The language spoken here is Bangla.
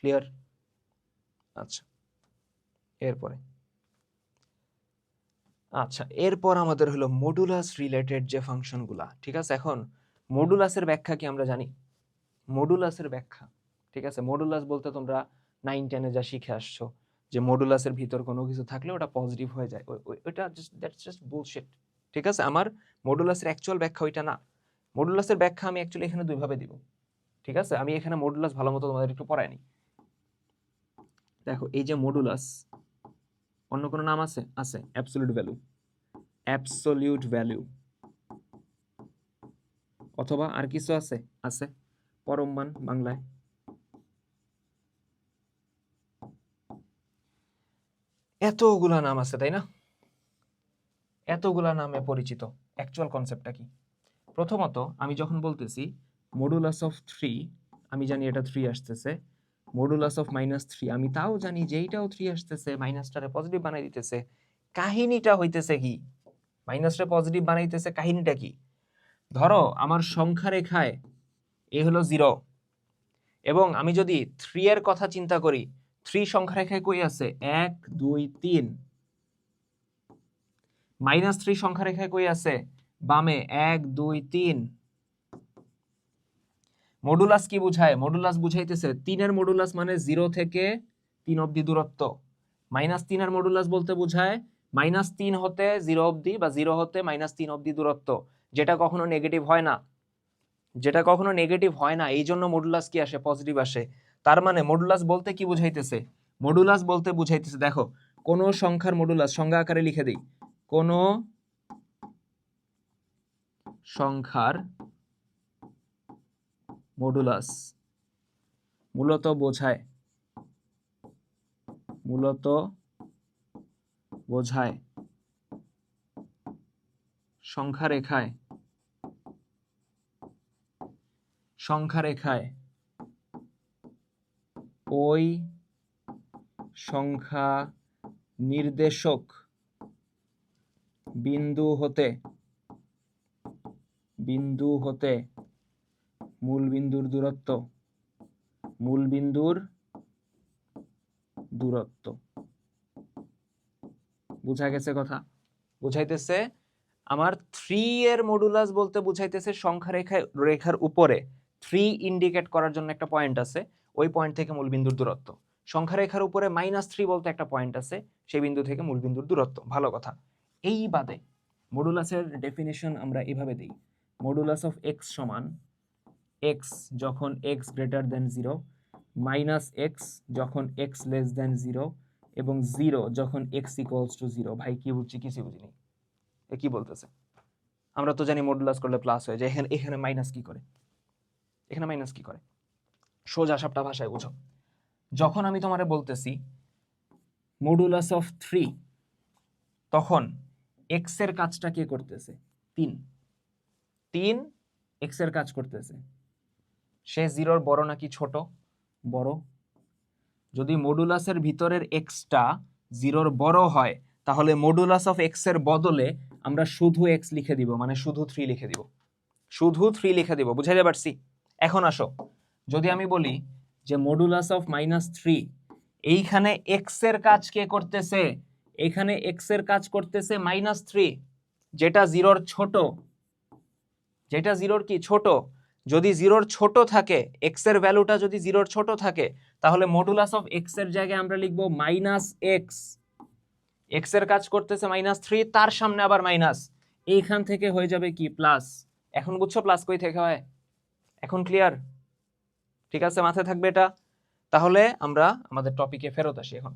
ক্লিয়ার আচ্ছা। এরপরে। আচ্ছা এরপর আমাদের হলো মডুলাস রিলেটেড যে ফাংশনগুলা ঠিক আছে? এখন মডুলাসের ব্যাখ্যা কি আমরা জানি? মডুলাসের ব্যাখ্যা, ঠিক আছে? মডুলাস বলতে তোমরা নাইন টেনে যা শিখে আসছো, যে মডুলাসের ভিতর কোনো কিছু থাকলে ওটা পজিটিভ হয়ে যায়। ওই- ওই- ওটা জাস্ট দ্যাটস জাস্ট বুলশিট ঠিক আছে? আমার মডুলাসের অ্যাকচুয়াল ব্যাখ্যা ওইটা না। মডুলাসের ব্যাখ্যা আমি অ্যাকচুয়ালি এখানে দুইভাবে দিব, ঠিক আছে? আমি এখানে মডুলাস ভালো মতো তোমাদের একটু পড়াইনি দেখো এই যে মডুলাস অন্য কোনো নাম আছে? আছে। অ্যাবসলিউট ভ্যালু অ্যাবসলিউট ভ্যালু অথবা আর কিছু আছে? আছে। পরম মান বাংলায়। এতগুলা নাম আছে তাই না? এতগুলা নামে পরিচিত। অ্যাকচুয়াল কনসেপ্টটা কি? প্রথমত আমি যখন বলতেছি মডুলাস অফ থ্রি আমি জানি এটা থ্রি আসতেছে। মডুলাস অফ মাইনাস থ্রি আমি তাও জানি যে এইটাও থ্রি আসতেছে মাইনাসটারে পজিটিভ বানাই দিতেছে। কাহিনীটা হইতেছে কি? মাইনাসটা পজিটিভ বানাইতেছে, কাহিনীটা কি? ধরো, আমার সংখ্যা রেখায় এ হলো জিরো এবং আমি যদি থ্রি এর কথা চিন্তা করি থ্রি সংখ্যা রেখায় কই আছে? এক, দুই, তিন। মাইনাস থ্রি সংখ্যা রেখায় কই আছে? বামে, এক, দুই, তিন। মডুলাস কি বুঝায়? মডুলাস বুঝাইতেছে তিনের মডুলাস মানে জিরো থেকে তিন অবধি দূরত্ব। মাইনাস তিনের মডুলাস বলতে বোঝায় মাইনাস তিন হতে জিরো অবধি বা জিরো হতে মাইনাস তিন অবধি দূরত্ব, যেটা কখনো নেগেটিভ হয় না। যেটা কখনো নেগেটিভ হয় না এই জন্য মডুলাস কি আসে? পজিটিভ আসে। তার মানে মডুলাস বলতে কি বুঝাইতেছে? মডুলাস বলতে বুঝাইতেছে, দেখো, কোন সংখ্যার মডুলাস সংজ্ঞা আকারে লিখে দিই। কোন সংখ্যার মডুলাস। মূলত বোঝায়। মূলত বোঝায়। সংখ্যা রেখায় সংখ্যা রেখায় ওই সংখ্যা নির্দেশক বিন্দু হতে বিন্দু হতে মূল বিন্দুর দূরত্ব। মূল বিন্দুর দূরত্ব। বুঝা গেছে কথা? বুঝাইতেছে, আমার থ্রি এর মডুলাস বলতে বুঝাইতেছে সংখ্যা রেখায় রেখার উপরে। থ্রি ইন্ডিকেট করার জন্য একটা পয়েন্ট আছে, ওই পয়েন্ট থেকে মূলবিন্দুর দূরত্ব। সংখ্যা রেখার উপরে মাইনাস থ্রি বলতে একটা পয়েন্ট আছে, সেই বিন্দু থেকে মূলবিন্দুর দূরত্ব। ভালো কথা। এই বাদে মডুলাসের ডেফিনেশন আমরা এভাবে দিই। মডুলাস অফ এক্স সমান এক্স যখন x greater than zero minus x যখন এক্স লেস দেন জিরো এবং জিরো যখন এক্স ইকুয়ালস টু জিরো ভাই, কি বুঝছি কিছু বুঝিনি। এ কি বলতেছে? আমরা তো জানি মডুলাস করলে প্লাস হয়ে যায়। এখানে এখানে মাইনাস কি করে? এখানে মাইনাস কি করে? সোজা সাপটা ভাষায় বুঝো। যখন আমি তোমারে বলতেছি মডুলাস অফ থ্রি তখন এক্সের কাজটা কে করতেছে? তিন। তিন এক্সের কাজ করতেছে। সে জিরোর বড় নাকি ছোট? বড়। যদি মডুলাসের ভিতরের এক্সটা জিরোর বড় হয়, তাহলে মডুলাস অফ এক্সের বদলে আমরা শুধু এক্স লিখে দিব মানে শুধু থ্রি লিখে দিব। শুধু থ্রি লিখে দিব বুঝাইতে পারছি? এখন আসো। যদি আমি বলি যে মডুলাস অফ মাইনাস থ্রি, এইখানে এক্সের কাজ কে করতেছে? এখানে এক্সের কাজ করতেছে মাইনাস থ্রি, যেটা জিরোর ছোট। যেটা জিরোর কি? ছোট। যদি জিরোর ছোট থাকে এক্সের ভ্যালুটা যদি জিরোর ছোট থাকে, তাহলে মডুলাস অফ এক্সের জায়গায় আমরা লিখব মাইনাস এক্স এক্সের কাজ করতেছে মাইনাস থ্রি তার সামনে আবার মাইনাস এইখান থেকে হয়ে যাবে কি? প্লাস এখন বুঝছ প্লাস কই থেকে হয়? এখন ক্লিয়ার ঠিক আছে, মাথায় থাকবে এটা? তাহলে আমরা আমাদের টপিকে ফেরত আসি এখন।